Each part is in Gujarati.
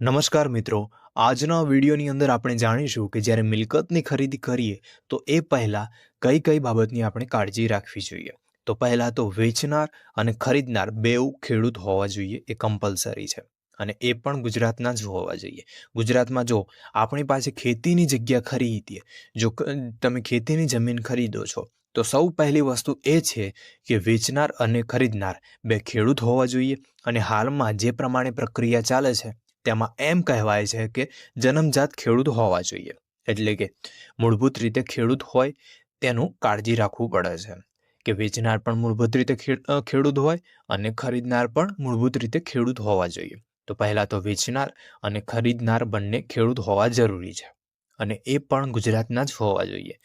નમસ્કાર મિત્રો. આજના વિડીયોની અંદર આપણે જાણીશું કે જ્યારે મિલકતની ખરીદી કરીએ, તો એ પહેલાં કઈ કઈ બાબતની આપણે કાળજી રાખવી જોઈએ? તો પહેલાં તો વેચનાર અને ખરીદનાર બેઉ ખેડૂત હોવા જોઈએ, એ કમ્પલસરી છે. અને એ પણ ગુજરાતના જ હોવા જોઈએ. ગુજરાતમાં જો આપણી પાસે ખેતીની જગ્યા ખરીદીએ જો તમે ખેતીની જમીન ખરીદો છો, તો સૌ પહેલી વસ્તુ એ છે કે વેચનાર અને ખરીદનાર બે ખેડૂત હોવા જોઈએ અને હાલમાં જે પ્રમાણે પ્રક્રિયા ચાલે છે તેમાં એમ કહેવાય છે કે જન્મજાત ખેડૂત હોવા જોઈએ. એટલે કે મૂળભૂત રીતે ખેડૂત હોય તેનું કાળજી રાખવું પડે છે. કે વેચનાર પણ મૂળભૂત રીતે ખેડૂત હોય અને ખરીદનાર પણ મૂળભૂત રીતે ખેડૂત હોવા જોઈએ. તો પહેલાં તો વેચનાર અને ખરીદનાર બંને ખેડૂત હોવા જરૂરી છે. અને એ પણ ગુજરાતના જ હોવા જોઈએ.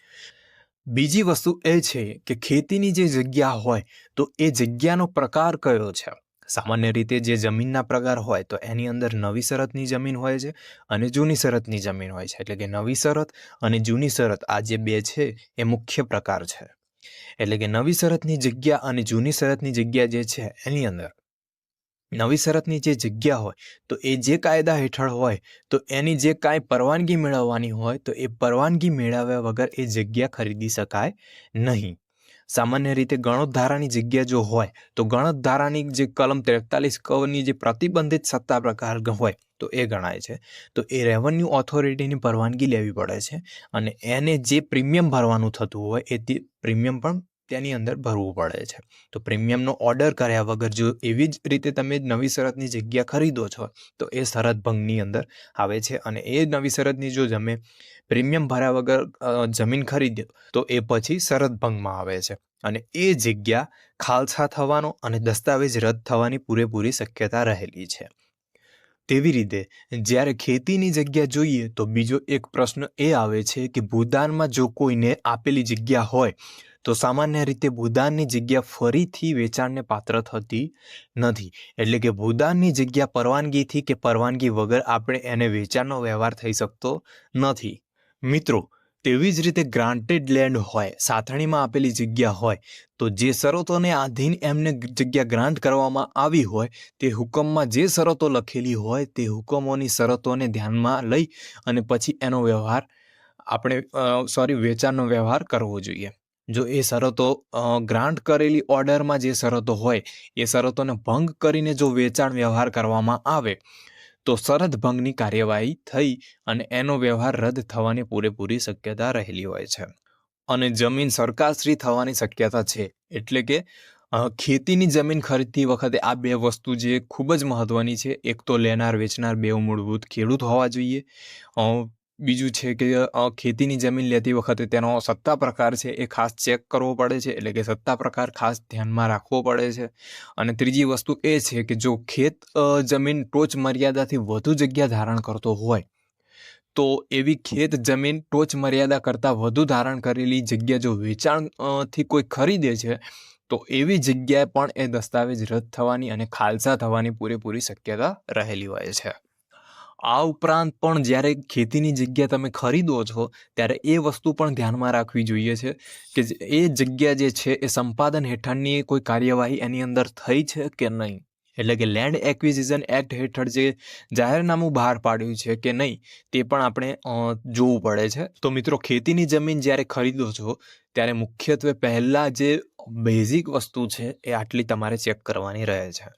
બીજી વસ્તુ એ છે કે ખેતીની જે જગ્યા હોય તો એ જગ્યાનો પ્રકાર કયો છે? સામાન્ય રીતે જે જમીનના પ્રકાર હોય તો એની અંદર નવી શરતની જમીન હોય છે અને જૂની શરતની જમીન હોય છે. એટલે કે નવી શરત અને જૂની શરત આ જે બે છે એ મુખ્ય પ્રકાર છે. એટલે કે નવી શરતની જગ્યા અને જૂની શરતની જગ્યા જે છે એની અંદર નવી શરતની જે જગ્યા હોય તો એ જે કાયદા હેઠળ હોય તો એની જે કાંઈ પરવાનગી મેળવવાની હોય તો એ પરવાનગી મેળવ્યા વગર એ જગ્યા ખરીદી શકાય નહીં. સામાન્ય રીતે ગણોદ્ધારાની જગ્યા જો હોય, તો ગણોદ્ધારાની જે કલમ તેતાલીસ કવની જે પ્રતિબંધિત સત્તા પ્રકાર હોય, તો એ ગણાય છે. તો એ રેવન્યુ ઓથોરિટીની પરવાનગી લેવી પડે છે. અને એને જે પ્રીમિયમ ભરવાનું થતું હોય, એ પ્રીમિયમ પણ તેની અંદર ભરવું પડે છે. તો પ્રીમિયમનો ઓર્ડર કર્યા વગર જો એવી જ રીતે તમે નવી શરતની જગ્યા ખરીદો છો, તો એ શરત ભંગની અંદર આવે છે. અને એ નવી શરતની જો તમે પ્રીમિયમ ભર્યા વગર જમીન ખરીદ્યો, તો એ પછી શરત ભંગમાં આવે છે. અને એ જગ્યા ખાલસા થવાનો અને દસ્તાવેજ રદ થવાની પૂરેપૂરી શક્યતા રહેલી છે. તેવી રીતે જ્યારે ખેતીની જગ્યા જોઈએ, તો બીજો એક પ્રશ્ન એ આવે છે કે ભૂદાનમાં જો કોઈને આપેલી જગ્યા હોય તો સામાન્ય રીતે ભૂદાનની જગ્યા ફરીથી વેચાણને પાત્ર થતી નથી. એટલે કે ભૂદાનની જગ્યા પરવાનગીથી કે પરવાનગી વગર આપણે એને વેચાણનો વ્યવહાર થઈ શકતો નથી. મિત્રો, તેવી જ રીતે ગ્રાન્ટેડ લેન્ડ હોય, સાથણીમાં આપેલી જગ્યા હોય, તો જે શરતોને આધીન એમને જગ્યા ગ્રાન્ટ કરવામાં આવી હોય, તે હુકમમાં જે શરતો લખેલી હોય, તે હુકમોની શરતોને ધ્યાનમાં લઈ અને પછી એનો વ્યવહાર આપણે સોરી વેચાણનો વ્યવહાર કરવો જોઈએ. જો એ શરતો ગ્રાન્ટ કરેલી ઓર્ડરમાં જે શરતો હોય, એ શરતોને ભંગ કરીને જો વેચાણ વ્યવહાર કરવામાં આવે, તો શરત ભંગની કાર્યવાહી થઈ અને એનો વ્યવહાર રદ થવાની પૂરેપૂરી શક્યતા રહેલી હોય છે. અને જમીન સરકારશ્રી થવાની શક્યતા છે, એટલે કે ખેતીની જમીન ખરીદતી વખતે આ બે વસ્તુ જે ખૂબ જ મહત્વની છે, એક તો લેનાર વેચનાર બે મૂળભૂત ખેડૂત હોવા જોઈએ બીજું છે કે ખેતીની જમીન લેતી વખતે તેનો સત્તા પ્રકાર છે એ ખાસ ચેક કરવો પડે છે, એટલે કે સત્તા પ્રકાર ખાસ ધ્યાનમાં રાખવો પડે છે. અને ત્રીજી વસ્તુ એ છે કે જો ખેત જમીન ટોચ મર્યાદાથી વધુ જગ્યા ધારણ કરતો હોય, તો એવી ખેત જમીન ટોચ મર્યાદા કરતાં વધુ ધારણ કરેલી જગ્યા જો વેચાણથી કોઈ ખરીદે છે, તો એવી જગ્યાએ પણ એ દસ્તાવેજ રદ થવાની અને ખાલસા થવાની પૂરેપૂરી શક્યતા રહેલી હોય છે. આ ઉપરાંત પણ જ્યારે ખેતીની જગ્યા તમે ખરીદો છો, ત્યારે એ વસ્તુ પણ ધ્યાનમાં રાખવી જોઈએ છે કે એ જગ્યા જે છે, એ સંપાદન હેઠળની કોઈ કાર્યવાહી એની અંદર થઈ છે કે નહીં? એટલે કે લેન્ડ એક્વિઝિશન એક્ટ હેઠળ જે જાહેરનામું બહાર પાડ્યું છે કે નહીં, તે પણ આપણે જોવું પડે છે. તો મિત્રો, ખેતીની જમીન જ્યારે ખરીદો છો, ત્યારે મુખ્યત્વે પહેલાં જે બેઝિક વસ્તુ છે, એ આટલી તમારે ચેક કરવાની રહે છે.